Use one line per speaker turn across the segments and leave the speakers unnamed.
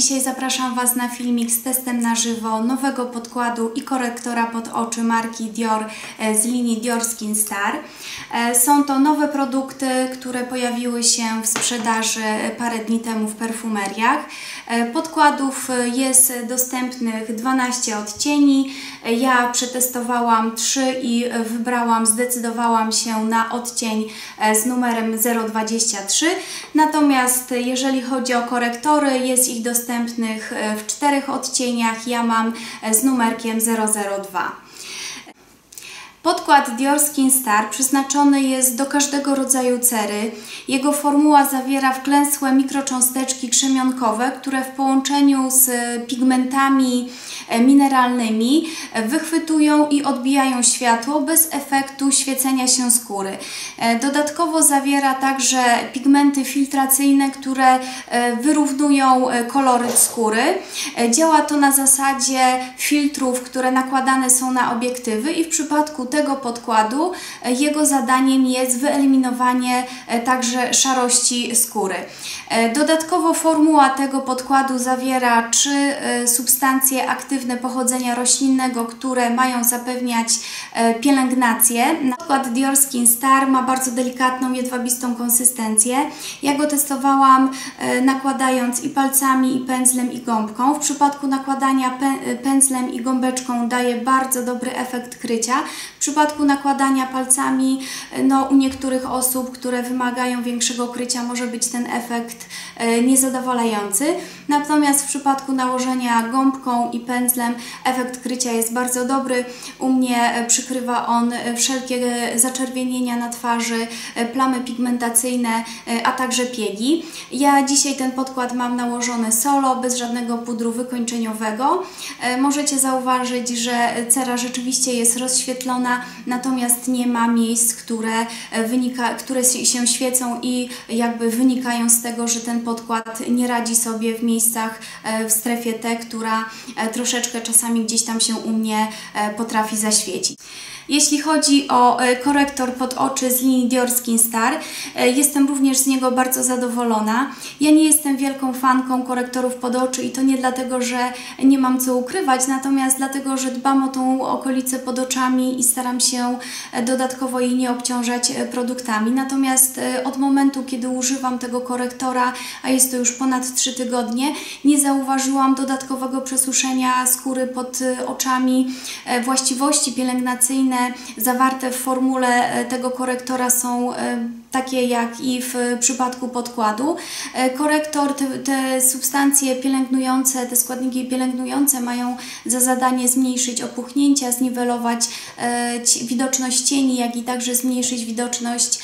dzisiaj zapraszam Was na filmik z testem na żywo nowego podkładu i korektora pod oczy marki Dior e, z linii Dior Skin Star. E, są to nowe produkty, które pojawiły się w sprzedaży parę dni temu w perfumeriach. E, podkładów jest dostępnych 12 odcieni. Ja przetestowałam 3 i wybrałam, zdecydowałam się na odcień z numerem 023. Natomiast jeżeli chodzi o korektory, jest ich dostępnych e, w czterech odcieniach. Ja mam e, z numerkiem 002. Podkład Dior Skin Star przeznaczony jest do każdego rodzaju cery. Jego formuła zawiera wklęsłe mikrocząsteczki krzemionkowe, które w połączeniu z pigmentami e, mineralnymi e, wychwytują i odbijają światło bez efektu świecenia się skóry. E, dodatkowo zawiera także pigmenty filtracyjne, które wyrównują koloryt skóry. Działa to na zasadzie filtrów, które nakładane są na obiektywy i w przypadku tego podkładu e, jego zadaniem jest wyeliminowanie e, także szarości skóry. E, dodatkowo formuła tego podkładu zawiera trzy substancje aktywne pochodzenia roślinnego, które mają zapewniać pielęgnację. Podkład Dior Skin Star ma bardzo delikatną, jedwabistą konsystencję. Ja go testowałam nakładając i palcami, i pędzlem, i gąbką. W przypadku nakładania pędzlem i gąbeczką daje bardzo dobry efekt krycia. W przypadku nakładania palcami, no u niektórych osób, które wymagają większego krycia, może być ten efekt e, niezadowalający. Natomiast w przypadku nałożenia gąbką i pędzlem efekt krycia jest bardzo dobry. U mnie e, przykrywa on e, wszelkie zaczerwienienia na twarzy, plamy pigmentacyjne, a także piegi. Ja dzisiaj ten podkład mam nałożony solo, bez żadnego pudru wykończeniowego. Możecie zauważyć, że cera rzeczywiście jest rozświetlona, natomiast nie ma miejsc, które, e, wynika, które się świecą i jakby wynikają z tego, że ten podkład nie radzi sobie w miejscach e, w strefie T, która e, troszeczkę czasami gdzieś tam się u mnie potrafi zaświecić. Jeśli chodzi o e, korektor pod oczy z linii Dior Skin Star, e, jestem również z niego bardzo zadowolona. Ja nie jestem wielką fanką korektorów pod oczy i to nie dlatego, że nie mam co ukrywać, natomiast dlatego, że dbam o tą okolicę pod oczami i staram się e, dodatkowo jej nie obciążać produktami. Natomiast od momentu, kiedy używam tego korektora, a jest to już ponad 3 tygodnie, nie zauważyłam dodatkowego przesuszenia skóry pod oczami. Właściwości pielęgnacyjne zawarte w formule e, tego korektora są e, takie jak i w przypadku podkładu. E, korektor, te, te, substancje pielęgnujące, te składniki pielęgnujące mają za zadanie zmniejszyć opuchnięcia, zniwelować widoczność cieni, jak i także zmniejszyć widoczność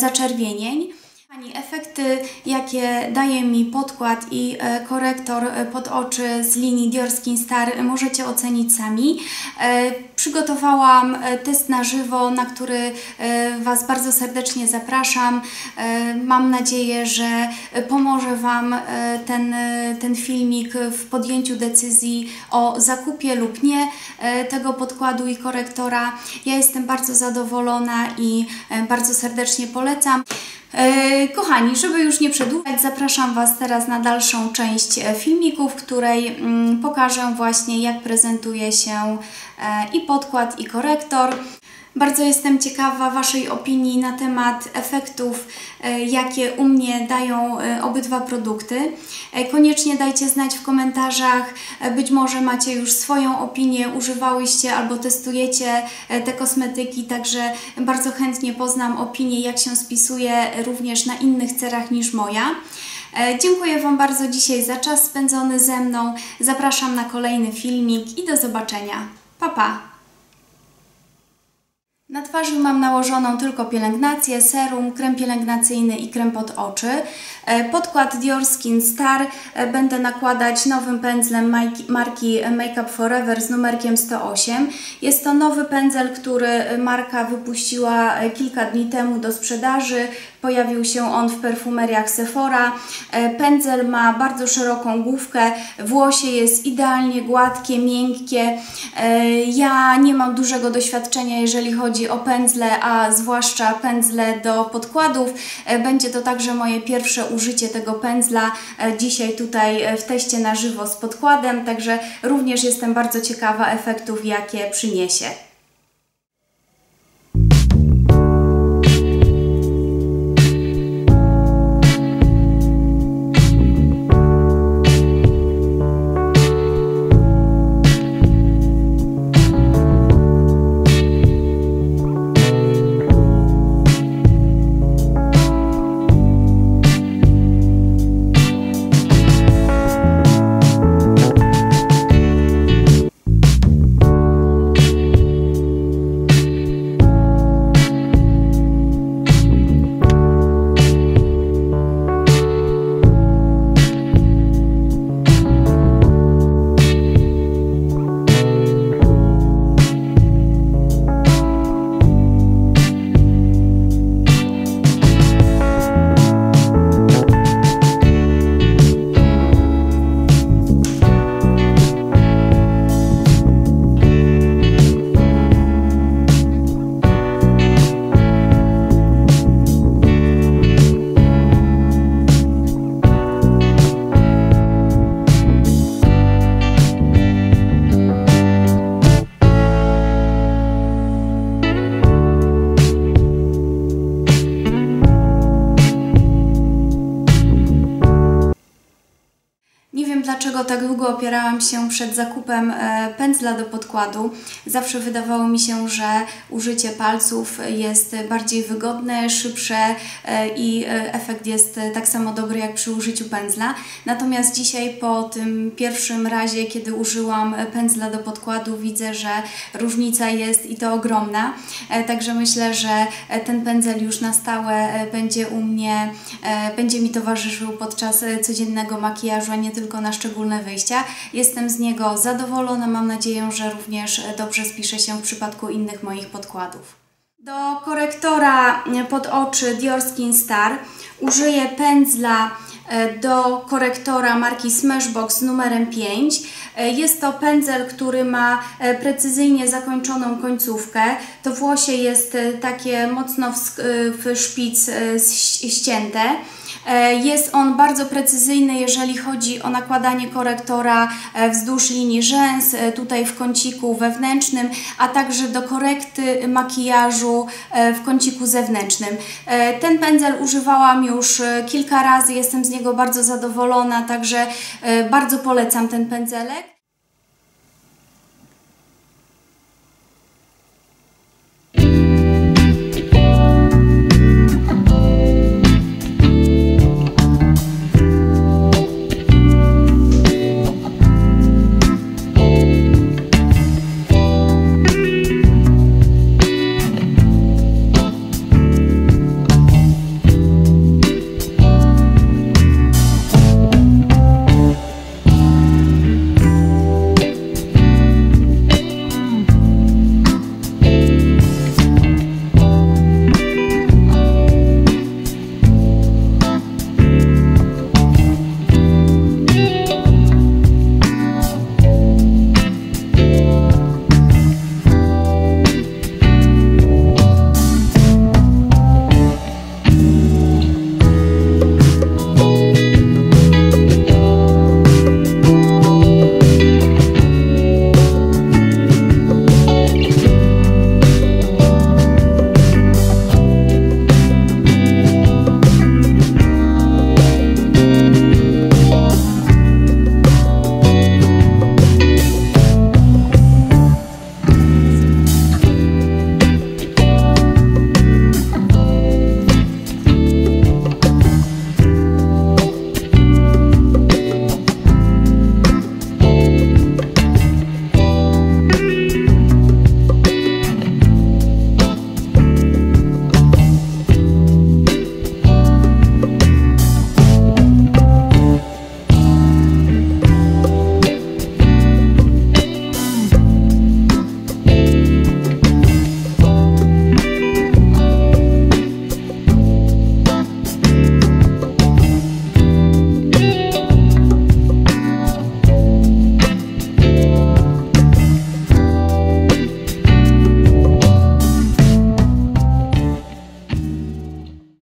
zaczerwienień. Pani, efekty, jakie daje mi podkład i e, korektor e, pod oczy z linii Dior Skin Star możecie ocenić sami. E, przygotowałam test na żywo, na który Was bardzo serdecznie zapraszam. Mam nadzieję, że pomoże Wam ten, ten filmik w podjęciu decyzji o zakupie lub nie tego podkładu i korektora. Ja jestem bardzo zadowolona i bardzo serdecznie polecam. E, kochani, żeby już nie przedłużać, zapraszam Was teraz na dalszą część e, filmiku, w której mm, pokażę właśnie jak prezentuje się e, i podkład i korektor. Bardzo jestem ciekawa Waszej opinii na temat efektów, e, jakie u mnie dają e, obydwa produkty. E, koniecznie dajcie znać w komentarzach, być może macie już swoją opinię, używałyście albo testujecie te kosmetyki, także bardzo chętnie poznam opinię, jak się spisuje również na innych cerach niż moja. Dziękuję Wam bardzo dzisiaj za czas spędzony ze mną. Zapraszam na kolejny filmik i do zobaczenia. Pa, pa! Na twarzy mam nałożoną tylko pielęgnację, serum, krem pielęgnacyjny i krem pod oczy. E, podkład Dior Skin Star e, będę nakładać nowym pędzlem marki Makeup Forever z numerkiem 108. Jest to nowy pędzel, który marka wypuściła e, kilka dni temu do sprzedaży. Pojawił się on w perfumeriach Sephora. Pędzel ma bardzo szeroką główkę, włosie jest idealnie gładkie, miękkie. Ja nie mam dużego doświadczenia, jeżeli chodzi o pędzle, a zwłaszcza pędzle do podkładów. E, będzie to także moje pierwsze użycie tego pędzla e, dzisiaj tutaj e, w teście na żywo z podkładem, także również jestem bardzo ciekawa efektów, jakie przyniesie. Dlaczego tak długo opierałam się przed zakupem e, pędzla do podkładu. Zawsze wydawało mi się, że użycie palców jest bardziej wygodne, szybsze e, i e, efekt jest tak samo dobry jak przy użyciu pędzla. Natomiast dzisiaj po tym pierwszym razie, kiedy użyłam pędzla do podkładu, widzę, że różnica jest i to ogromna. Także myślę, że ten pędzel już na stałe będzie u mnie, będzie mi towarzyszył podczas codziennego makijażu, a nie tylko na szczególne wyjścia. Jestem z niego zadowolona, mam nadzieję, że również dobrze spisze się w przypadku innych moich podkładów. Do korektora pod oczy Dior Skin Star użyję pędzla e, do korektora marki Smashbox numerem 5. E, jest to pędzel, który ma e, precyzyjnie zakończoną końcówkę. To włosie jest takie mocno w szpic ścięte. E, jest on bardzo precyzyjny, jeżeli chodzi o nakładanie korektora e, wzdłuż linii rzęs, e, tutaj w kąciku wewnętrznym, a także do korekty makijażu w kąciku zewnętrznym. Ten pędzel używałam już kilka razy, jestem z niego bardzo zadowolona, także bardzo polecam ten pędzelek.